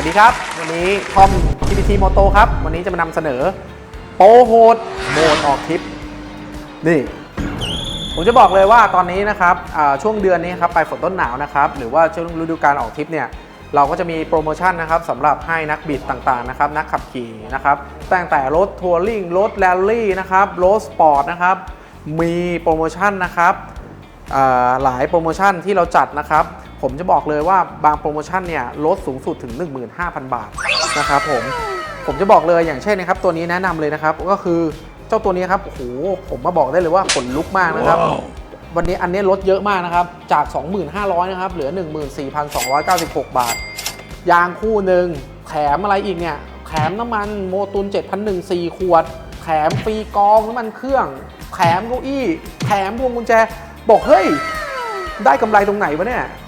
วัสดีครับ วันนี้ทอม TPT Moto ครับ วันนี้จะมานำเสนอ โปรโหดโหมดออกทริป นี่ ผมจะบอกเลยว่าตอนนี้นะครับช่วงเดือนนี้ครับไปลายฝนต้นหนาวนะครับ หรือว่าช่วงฤดูการออกทริปเนี่ยเราก็จะมีโปรโมชั่นนะครับสำหรับให้นักบิดต่างๆนะครับนักขับขี่นะครับตั้งแต่รถทัวริงรถแรลลี่นะครับรถสปอร์ตนะครับมีโปรโมชั่นนะครับหลายโปรโมชั่นที่เราจัดนะครับ ผมจะบอกเลยว่าบางโปรโมชั่นเนี่ยลดสูงสุดถึง 15,000 บาทนะครับผมผมจะบอกเลยอย่างเช่นนะครับตัวนี้แนะนำเลยนะครับก็คือเจ้าตัวนี้ครับโอ้โหผมมาบอกได้เลยว่าขนลุกมากนะครับ วันนี้อันนี้ลดเยอะมากนะครับจาก 2,500นะครับเหลือ 14,296 บาท ยางคู่หนึ่งแถมอะไรอีกเนี่ยแถมน้ำมันโมตุน7,001 4ขวดแถมฟรีกองน้ำมันเครื่องแถมเก้าอี้แถมพวงกุญแจ บอกเฮ้ย ได้กำไรตรงไหนวะเนี่ยโหย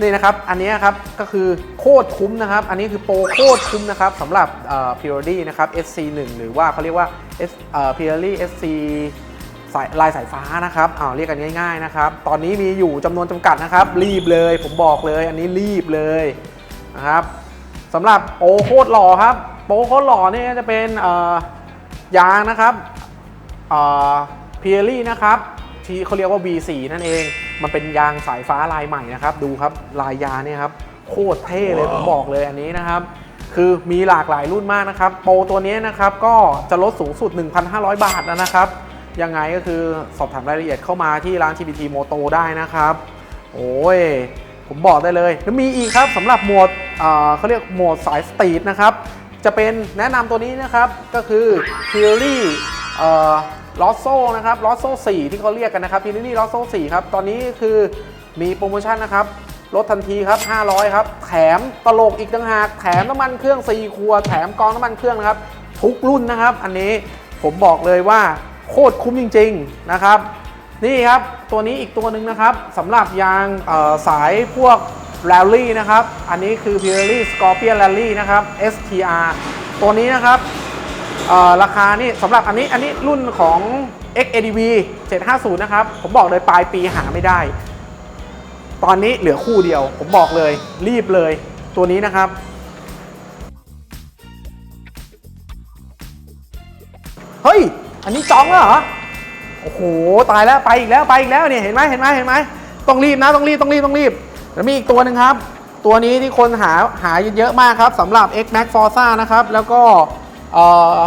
นี่นะครับ อันนี้ครับ ก็คือโคตรคุ้มนะครับ อันนี้คือโปรโคตรคุ้มนะครับสำหรับเอ่อ Purity นะครับ SC1 หรือว่าเขาเรียกว่า S เอ่อ Purity SC สายลายสายฟ้านะครับอ้าวเรียกกันง่าย ๆนะครับ ตอนนี้มีอยู่จำนวนจำกัดนะครับ รีบเลย ผมบอกเลย อันนี้รีบเลยนะครับสำหรับโปรโคตรหล่อครับ โปรโคตรหล่อนี่จะเป็นเอ่อยางนะครับเอ่อ Pirelli นะครับที่เขาเรียกว่า V4 นั่นเอง มันเป็นยางสายฟ้าลายใหม่นะครับดูครับลายยางเนี่ยครับโคตรเท่เลยผมบอกเลยอันนี้นะครับ คือมีหลากหลายรุ่นมากนะครับ โปรตัวนี้นะครับก็จะลดสูงสุด 1,500 บาทนะครับ ยังไงก็คือสอบถามรายละเอียดเข้ามาที่ร้าน TPT Moto ได้นะครับ โอ้ยผมบอกได้เลยแล้วมีอีกครับสำหรับโหมดเอ่อเขาเรียกโหมดสายสตรีทนะครับ จะเป็นแนะนำตัวนี้นะครับก็คือ Fury เอ่อ ลอสโซนะครับลอสโซ4ที่เขาเรียกกันนะครับ Fury ลอสโซ4ครับ ตอนนี้คือมีโปรโมชั่นนะครับลดทันทีครับ 500 ครับ แถมตลกอีกต่างหาก แถมน้ำมันเครื่อง4ขวแถมกองน้ำมันเครื่องนะครับ ทุกรุ่นนะครับ อันนี้ผมบอกเลยว่าโคตรคุ้มจริง ๆ นะครับ นี่ครับ ตัวนี้อีกตัวหนึ่งนะครับสำหรับยางสายพวก Rally นะครับ อันนี้คือ Pirelli Scorpion Rally นะครับ STR ตัวนี้นะครับ ราคานี่สำหรับอันนี้อันนี้รุ่นของ XADV 750 นะครับ ผมบอกเลยปลายปีหาไม่ได้ ตอนนี้เหลือคู่เดียว ผมบอกเลยรีบเลยตัวนี้นะครับ เฮ้ย อันนี้จองแล้วเหรอ โอ้โห ตายแล้วไปอีกแล้วไปอีกแล้วเนี่ยเห็นไหมเห็นไหมเห็นไหมต้องรีบนะต้องรีบต้องรีบต้องรีบแล้วมีอีกตัวหนึ่งครับ ตัวนี้ที่คนหาหาเยอะมากครับสำหรับ X Max Forza นะครับ แล้วก็ เอ่อ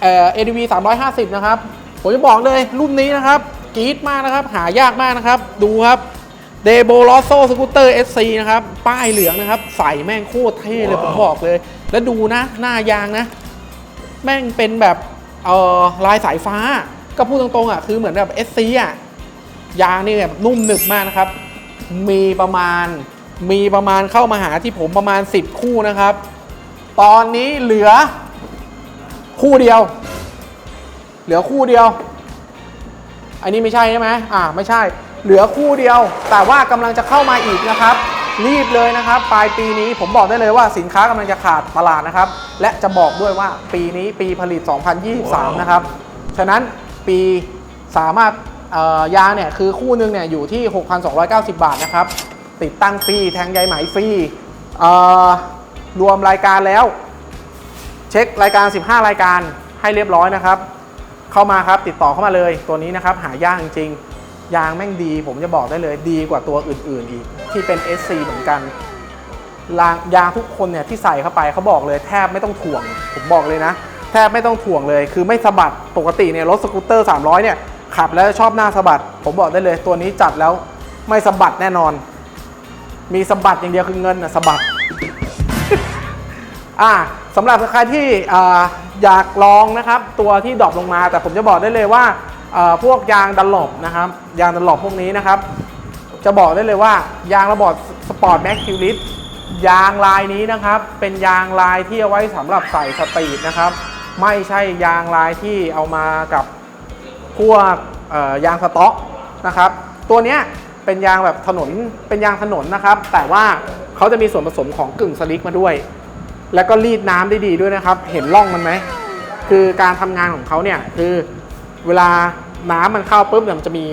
เอ่อ ADV 350นะครับ ผมจะบอกเลยรุ่นนี้นะครับกรี๊ดมากนะครับ หายากมากนะครับ ดูครับเดโบลอโซสกูตเตอร์ SC นะครับ ป้ายเหลืองนะครับ ใส่แม่งโคตรเท่เลย ผมบอกเลย แล้วดูนะ หน้ายางนะ แม่งเป็นแบบเอ่อลายสายฟ้า ก็พูดตรงๆอะคือเหมือนแบบ SC อะ ยางนี่แบบนุ่มหนึบมากนะครับ มีประมาณมีประมาณเข้ามาหาที่ผมประมาณ 10 คู่นะครับ ตอนนี้เหลือ คู่เดียว เหลือคู่เดียว อันนี้ไม่ใช่ใช่ไหมอ่าไม่ใช่ เหลือคู่เดียว แต่ว่ากำลังจะเข้ามาอีกนะครับ รีบเลยนะครับ ปลายปีนี้ผมบอกได้เลยว่าสินค้ากำลังจะขาดตลาดนะครับ และจะบอกด้วยว่าปีนี้ปีผลิต 2023 นะครับ ฉะนั้นปีสามารถเอ่อยางเนี่ยคือคู่หนึ่งเนี่ยอยู่ที่ 6,290 บาทนะครับ ติดตั้งฟรีแทงใยไหมฟรีเอ่อรวมรายการแล้ว เช็ครายการ 15 รายการให้เรียบร้อยนะครับ เข้ามาครับติดต่อเข้ามาเลยตัวนี้นะครับหายากจริงๆ ยางแม่งดี ผมจะบอกได้เลยดีกว่าตัวอื่นๆอีก ที่เป็น SC เหมือนกันรางยางทุกคนเนี่ยที่ใส่เข้าไปเขาบอกเลยแทบไม่ต้องถ่วง ผมบอกเลยนะ แทบไม่ต้องถ่วงเลย คือไม่สะบัดปกติเนี่ยรถสกูตเตอร์ 300 เนี่ยขับแล้วชอบหน้าสะบัด ผมบอกได้เลยตัวนี้จัดแล้วไม่สะบัดแน่นอน มีสะบัดอย่างเดียวคือเงินนะสะบัด อ่าสำหรับใครที่อ่าอยากลองนะครับ ตัวที่ดรอปลงมา แต่ผมจะบอกได้เลยว่าพวกยางดันหลบนะครับ ยางดันหลบพวกนี้นะครับ จะบอกได้เลยว่ายางระบอดสปอร์ตแม็กคิวลิสยางลายนี้นะครับ เป็นยางลายที่เอาไว้สำหรับใส่สตรีทนะครับ ไม่ใช่ยางลายที่เอามากับพวกยางสต๊อกนะครับ ตัวนี้เป็นยางแบบถนนเป็นยางถนนนะครับ แต่ว่าเขาจะมีส่วนผสมของกึ่งสลิกมาด้วย แล้วก็รีดน้ำได้ดีด้วยนะครับ เห็นร่องมันไหม คือการทำงานของเขาเนี่ยคือเวลาน้ำมันเข้าปุ๊บเนี่ยมันจะมี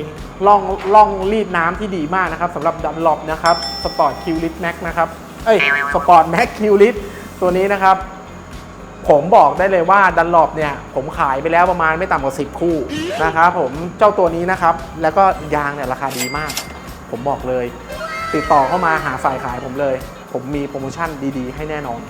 ร่องร่องรีดน้ำที่ดีมากนะครับสำหรับดันหลบนะครับสปอร์ตคิวลิทแม็กนะครับ เอ้ยสปอร์ตแม็กคิวลิสตัวนี้นะครับ ผมบอกได้เลยว่าดันหลบเนี่ย ผมขายไปแล้วประมาณไม่ต่ำกว่า 10 คู่นะครับผมเจ้าตัวนี้นะครับ แล้วก็ยางเนี่ยราคาดีมาก ผมบอกเลย ติดต่อเข้ามาหาฝ่ายขายผมเลย ผมมีโปรโมชั่นดี ๆ ให้แน่นอน